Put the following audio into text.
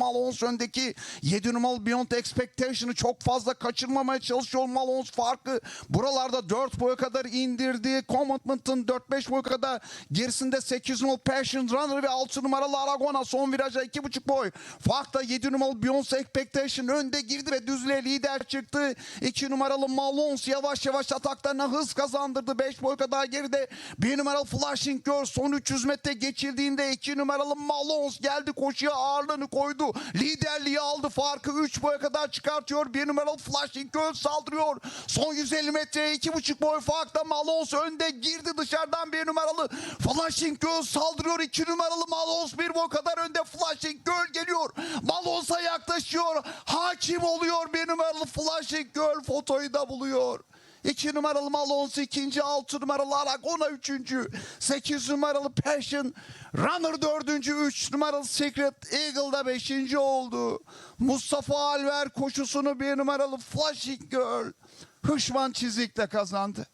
Malons öndeki 7 numaralı Beyond Expectation'ı çok fazla kaçırmamaya çalışıyor Malons farkı. Buralarda 4 boya kadar indirdi. Commitment'ın 4-5 boy kadar gerisinde 8 numaralı Passion Runner ve 6 numaralı Aragona son viraja 2,5 boy. Fark da 7 numaralı Beyond Expectation önde girdi ve düzlüğe lider çıktı. 2 numaralı Malons yavaş yavaş ataklarına hız kazandırdı. 5 boy kadar geride 1 numaralı Flashing Girl son 300 metre geçildiğinde 2 numaralı Malons geldi koşuya ağırlığını koydu. Liderliği aldı farkı 3 boya kadar çıkartıyor. 1 numaralı Flashing Girl saldırıyor. Son 150 metreye 2,5 boy farkla Malons önde girdi dışarıdan 1 numaralı Flashing Girl saldırıyor. 2 numaralı Malons 1 boy kadar önde Flashing Girl geliyor. Malons'a yaklaşıyor. Hakim oluyor 1 numaralı Flashing Girl fotoyu da buluyor. 2 numaralı Malons ikinci, 6 numaralı Aragona üçüncü, 8 numaralı Passion, Runner dördüncü, 3 numaralı Secret Eagle da beşinci oldu. Mustafa Alver koşusunu bir numaralı Flashing Girl Hışman çizikle kazandı.